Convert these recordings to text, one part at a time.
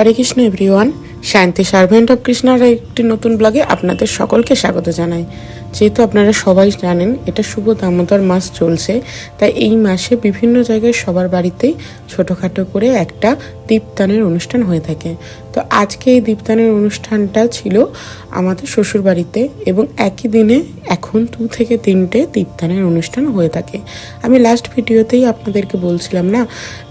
Hare Krishna everyone Shanti servant of কৃষ্ণার একটি নতুন ব্লগে আপনাদের সকলকে স্বাগত জানাই। যেহেতু আপনারা সবাই জানেন, এটা শুভ দামোদর মাস চলছে, তাই এই মাসে বিভিন্ন জায়গায় সবার বাড়িতেই ছোটোখাটো করে একটা দীপদানের অনুষ্ঠান হয়ে থাকে। তো আজকে এই দীপদানের অনুষ্ঠানটা ছিল আমাদের শ্বশুর বাড়িতে এবং একই দিনে এখন দু থেকে তিনটে দীপদানের অনুষ্ঠান হয়ে থাকে। আমি লাস্ট ভিডিওতেই আপনাদেরকে বলছিলাম না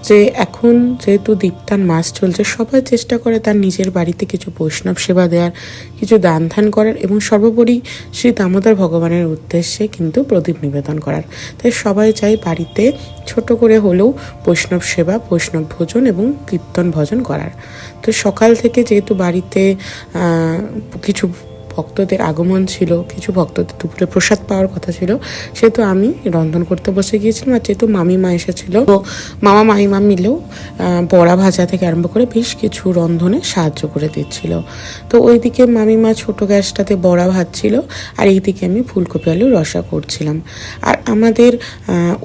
যে এখন যেহেতু দীপদান মাস চলছে, সবাই চেষ্টা করে তার নিজের বাড়িতে কিছু বৈষ্ণব সেবা দেওয়ার, কিছু দান ধ্যান করার এবং সর্বোপরি শ্রী দামোদর ভগবানের উদ্দেশ্যে কিন্তু প্রদীপ নিবেদন করার। তাই সবাই চাই বাড়িতে ছোট করে হলেও বৈষ্ণব সেবা, বৈষ্ণব ভোজন এবং কীর্তন ভজন করার। তো সকাল থেকে যেহেতু বাড়িতে কিছু ভক্তদের আগমন ছিল, কিছু ভক্তদের দুপুরে প্রসাদ পাওয়ার কথা ছিল, সেহেতু আমি রন্ধন করতে বসে গিয়েছিলাম আর যেহেতু মামিমা এসেছিল, তো মামা মামিমা মিলেও বড়া ভাজা থেকে আরম্ভ করে বেশ কিছু রন্ধনে সাহায্য করে দিচ্ছিল। তো ওইদিকে মামিমা ছোট গ্যাসটাতে বড়া ভাজছিল আর এইদিকে আমি ফুলকপি আলু রসা করছিলাম। আর আমাদের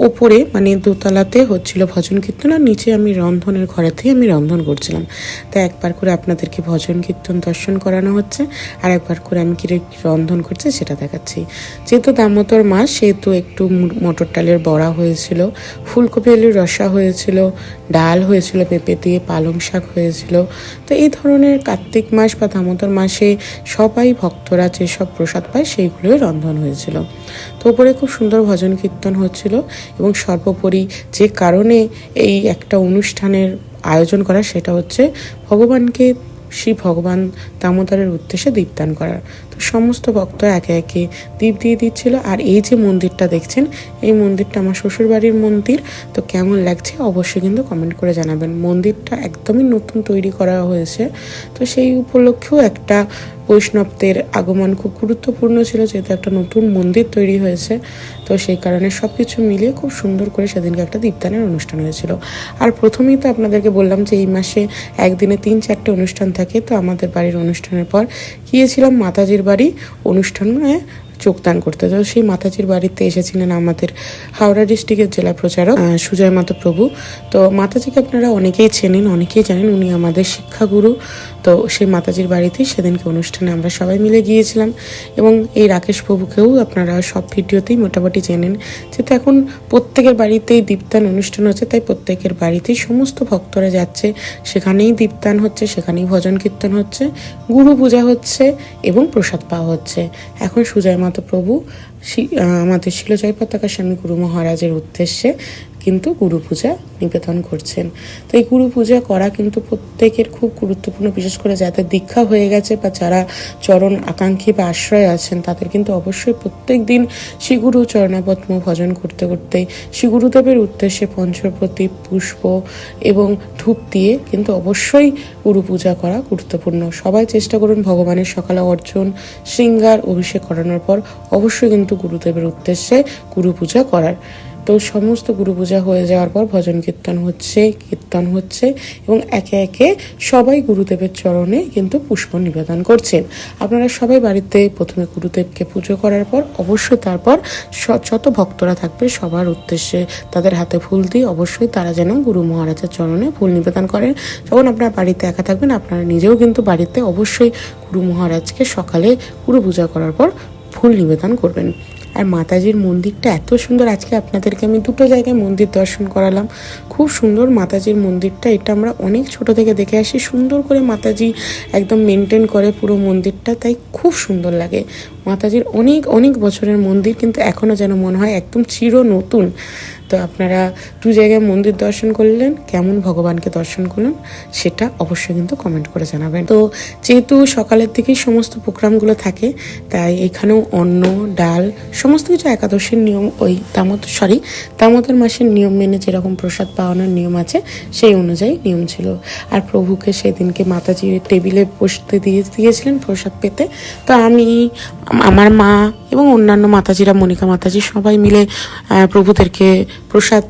ওপরে মানে দোতলাতে হচ্ছিল ভজন কীর্তন আর নিচে আমি রন্ধনের ঘরেতেই আমি রন্ধন করছিলাম। তাই একবার করে আপনাদেরকে ভজন কীর্তন দর্শন করানো হচ্ছে আর একবার করে আমি কি রন্ধন করছি সেটা দেখাচ্ছি। যেহেতু দামোদর মাস সেহেতু একটু মটর ডালের বড়া হয়েছিল, ফুলকপি আলুর রসা হয়েছিল, ডাল হয়েছিল, পেঁপে দিয়ে পালং শাক হয়েছিল। তো এই ধরনের কার্তিক মাস বা দামোদর মাসে সবাই ভক্তরা যেসব প্রসাদ পায়, সেইগুলোই রন্ধন হয়েছিল। তো ওপরে খুব সুন্দর ভজন কীর্তন হচ্ছিল এবং সর্বোপরি যে কারণে এই একটা অনুষ্ঠানের আয়োজন করা, সেটা হচ্ছে ভগবানকে শ্রী ভগবান দামোদরের উদ্দেশ্যে দীপদান করার। সমস্ত ভক্ত একে একে দীপ দিয়ে দিচ্ছিল। আর এই যে মন্দিরটা দেখছেন, এই মন্দিরটা আমার শ্বশুরবাড়ির মন্দির। তো কেমন লাগছে অবশ্যই কিন্তু কমেন্ট করে জানাবেন। মন্দিরটা একদমই নতুন তৈরি করা হয়েছে। তো সেই উপলক্ষেও একটা বৈষ্ণবদের আগমন খুব গুরুত্বপূর্ণ ছিল, যেহেতু একটা নতুন মন্দির তৈরি হয়েছে। তো সেই কারণে সব কিছু মিলিয়ে খুব সুন্দর করে সেদিনকে একটা দীপদানের অনুষ্ঠান হয়েছিল। আর প্রথমেই তো আপনাদেরকে বললাম যে এই মাসে একদিনে তিন চারটে অনুষ্ঠান থাকে। তো আমাদের বাড়ির অনুষ্ঠানের পর গিয়েছিলাম মাতাজির বাড়ি অনুষ্ঠানে যোগদান করতে। তো সেই মাতাজির বাড়িতে এসেছিলেন আমাদের হাওড়া ডিস্ট্রিক্টের জেলা প্রচারক সুজয় মাতা প্রভু। তো মাতাজিকে আপনারা অনেকেই চেনেন, অনেকেই জানেন, উনি আমাদের শিক্ষাগুরু। তো সেই মাতাজির বাড়িতেই সেদিনকে অনুষ্ঠানে আমরা সবাই মিলে গিয়েছিলাম এবং এই রাকেশ প্রভুকেও আপনারা সব ভিডিওতেই মোটামুটি চেনেন, যেহেতু এখন প্রত্যেকের বাড়িতেই দীপদান অনুষ্ঠান হচ্ছে, তাই প্রত্যেকের বাড়িতেই সমস্ত ভক্তরা যাচ্ছে। সেখানেই দীপদান হচ্ছে, সেখানেই ভজন কীর্তন হচ্ছে, গুরু পূজা হচ্ছে এবং প্রসাদ পাওয়া হচ্ছে। এখন সুজয় প্রভু আমাদের শিলচয় পতাকা স্বামী গুরু মহারাজের উদ্দেশ্যে কিন্তু গুরু পূজা নিবেদন করছেন। তো এই গুরু পূজা করা কিন্তু প্রত্যেকের খুব গুরুত্বপূর্ণ, বিশেষ করে যাদের দীক্ষা হয়ে গেছে বা যারা চরণ আকাঙ্ক্ষী বা আশ্রয় আছেন, তাদের কিন্তু অবশ্যই প্রত্যেক দিন শ্রী গুরু চরণাপদ্ম ভজন করতে করতে শ্রী গুরুদেবের উদ্দেশ্যে পঞ্চপ্রদীপ, পুষ্প এবং ধূপ দিয়ে কিন্তু অবশ্যই গুরু পূজা করা গুরুত্বপূর্ণ। সবাই চেষ্টা করুন ভগবানের সকালে অর্জন শৃঙ্গার, অভিষেক করানোর পর অবশ্যই কিন্তু গুরুদেবের উদ্দেশ্যে গুরু পূজা করার। তো সমস্ত গুরু পূজা হয়ে যাওয়ার পর ভজন কীর্তন হচ্ছে কীর্তন হচ্ছে এবং একে একে সবাই গুরুদেবের চরণে কিন্তু পুষ্প নিবেদন করছেন আপনারা সবাই বাড়িতে প্রথমে গুরুদেবকে পুজো করার পর অবশ্যই তারপর যত ভক্তরা থাকবে সবার উদ্দেশ্যে তাদের হাতে ফুল দিয়ে অবশ্যই তারা যেন গুরু মহারাজের চরণে ফুল নিবেদন করেন। যখন আপনারা বাড়িতে একা থাকবেন, আপনারা নিজেও কিন্তু বাড়িতে অবশ্যই গুরু মহারাজকে সকালে গুরু পূজা করার পর ফুল নিবেদন করবেন। আর মাতাজির মন্দিরটা এত সুন্দর, আজকে আপনাদেরকে আমি দুটো জায়গায় মন্দির দর্শন করালাম। খুব সুন্দর মাতাজির মন্দিরটা, এটা আমরা অনেক ছোট থেকে দেখে আসি। সুন্দর করে মাতাজি একদম মেনটেন করে পুরো মন্দিরটা, তাই খুব সুন্দর লাগে। মাতাজির অনেক অনেক বছরের মন্দির কিন্তু এখনও যেন মনে হয় একদম চির নতুন তো আপনারা দু জায়গায় মন্দির দর্শন করলেন, কেমন ভগবানকে দর্শন করলেন, সেটা অবশ্যই কিন্তু কমেন্ট করে জানাবেন। তো যেহেতু সকালের দিকেই সমস্ত প্রোগ্রামগুলো থাকে, তাই এখানেও অন্ন, ডাল, সমস্ত কিছু একাদশীর নিয়ম, ওই তামত সরি দামোদর মাসের নিয়ম মেনে যেরকম প্রসাদ পাওয়ানোর নিয়ম আছে, সেই অনুযায়ী নিয়ম ছিল। আর প্রভুকে সেদিনকে মাতাজি টেবিলে বসতে দিয়ে, দিয়েছিলেন প্রসাদ পেতে। তো আম- আমার মা এবং অন্যান্য মাতাজিরা মনিকা মাতাজি সবাই মিলে প্রভুদেরকে প্রসাদ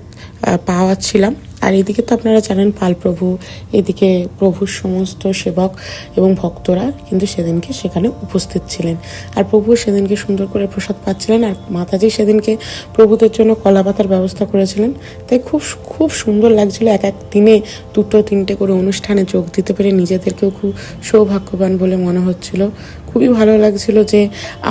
পাওয়াচ্ছিলাম। আর এদিকে তো আপনারা জানেন পাল প্রভু এদিকে প্রভুর সমস্ত সেবক এবং ভক্তরা কিন্তু সেদিনকে সেখানে উপস্থিত ছিলেন। আর প্রভু সেদিনকে সুন্দর করে প্রসাদ পাচ্ছিলেন আর মাতাজি সেদিনকে প্রভুদের জন্য কলা পাতার ব্যবস্থা করেছিলেন। তাই খুব খুব সুন্দর লাগছিল। এক এক দিনে দুটো, তিনটে করে অনুষ্ঠানে যোগ দিতে পেরে নিজেদেরকেও খুব সৌভাগ্যবান বলে মনে হচ্ছিল। খুবই ভালো লাগছিল যে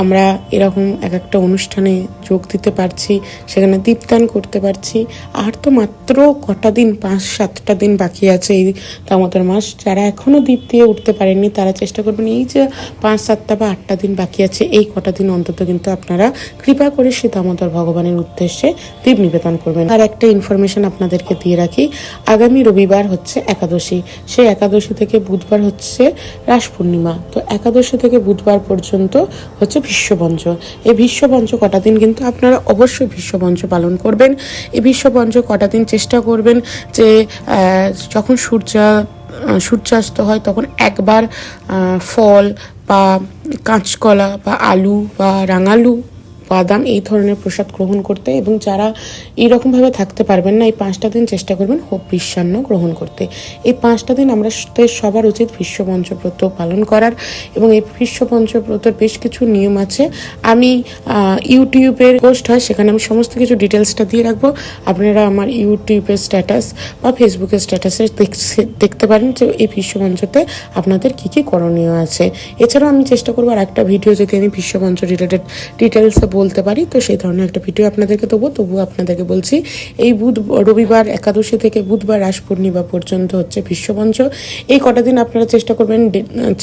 আমরা এরকম এক একটা অনুষ্ঠানে যোগ দিতে পারছি, সেখানে দীপদান করতে পারছি। আর তো মাত্র কটা দিন পাঁচ, সাতটা দিন বাকি আছে এই দামোদর মাস। যারা এখনও দ্বীপ দিয়ে উঠতে পারেননি, তারা চেষ্টা করবেন এই যে পাঁচ, সাতটা বা আটটা দিন বাকি আছে, এই কটা দিন অন্তত কিন্তু আপনারা কৃপা করে সে দামোদর ভগবানের উদ্দেশ্যে দীপ নিবেদন করবেন। আর একটা ইনফরমেশন আপনাদেরকে দিয়ে রাখি, আগামী রবিবার হচ্ছে একাদশী। সেই একাদশী থেকে বুধবার হচ্ছে রাস পূর্ণিমা। তো একাদশী থেকে বুধবার পর্যন্ত হচ্ছে বিশ্বপঞ্চ এই বিশ্বপঞ্চ কটা দিন কিন্তু আপনারা অবশ্যই বিশ্বপঞ্চ পালন করবেন। এই বিশ্বপঞ্চ কটা দিন চেষ্টা করবেন যে যখন সূর্য সূর্যাস্ত হয় তখন একবার ফল বা কাঁচকলা বা আলু বা রাঙালু বাদাম এই ধরনের প্রসাদ গ্রহণ করতে এবং যারা এইরকমভাবে থাকতে পারবেন না, এই পাঁচটা দিন চেষ্টা করবেন হোপ বিশ্বান্ন গ্রহণ করতে। এই পাঁচটা দিন আমরা সবার উচিত বিশ্ব পঞ্চব্রত পালন করার এবং এই বিশ্ব পঞ্চব্রতের বেশ কিছু নিয়ম আছে। আমি ইউটিউবের পোস্ট হয়, সেখানে আমি সমস্ত কিছু ডিটেলসটা দিয়ে রাখব। আপনারা আমার ইউটিউবের স্ট্যাটাস বা ফেসবুকের স্ট্যাটাসে দেখতে পারেন যে এই বিশ্বমঞ্চতে আপনাদের কি কি করণীয় আছে। এছাড়াও আমি চেষ্টা করব আর একটা ভিডিও, যদি আমি বিশ্বমঞ্চ রিলেটেড ডিটেলসে বলতে পারি, তো সেই ধরনের একটা ভিডিও আপনাদেরকে দেবো। তবুও আপনাদেরকে বলছি, এই বুধ, রবিবার একাদশী থেকে বুধবার রাস পূর্ণিমা পর্যন্ত হচ্ছে বিশ্বমঞ্চ। এই কটা দিন আপনারা চেষ্টা করবেন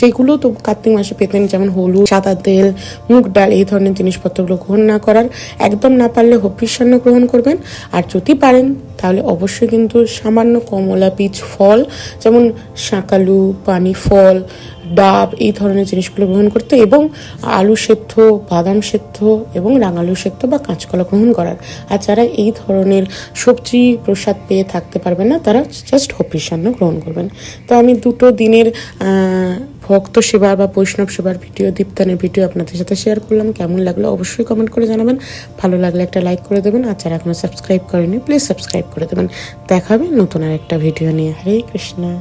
যেগুলো তো কার্তিক মাসে পেতেন যেমন হলুদ, সাদা তেল, মুগ ডাল, এই ধরনের জিনিসপত্রগুলো গ্রহণ না করার। একদম না পারলে হবিষ্যান্ন গ্রহণ করবেন। আর যদি পারেন তাহলে অবশ্যই কিন্তু সামান্য কমলা বীজ ফল, যেমন শাঁকালু পানি ফল ডাব, এই ধরনের জিনিসগুলো গ্রহণ করতে এবং আলু সেদ্ধ, বাদাম সেদ্ধ এবং রাঙালু সেদ্ধ বা কাঁচকলা গ্রহণ করার। আর যারা এই ধরনের সবজি প্রসাদ পেয়ে থাকতে পারবেন না, তারা জাস্ট হপিসান্ন গ্রহণ করবেন। তো আমি দুটো দিনের ভক্ত সেবা বা বৈষ্ণব সেবার ভিডিও, দীপ্তানের ভিডিও আপনাদের সাথে শেয়ার করলাম। কেমন লাগল অবশ্যই কমেন্ট করে জানাবেন। ভালো লাগলে একটা লাইক করে দেবেন। আর যারা এখনও সাবস্ক্রাইব করেনি প্লিজ সাবস্ক্রাইব করে দেবেন। দেখা হবে নতুন আর একটা ভিডিও নিয়ে। হরে কৃষ্ণা।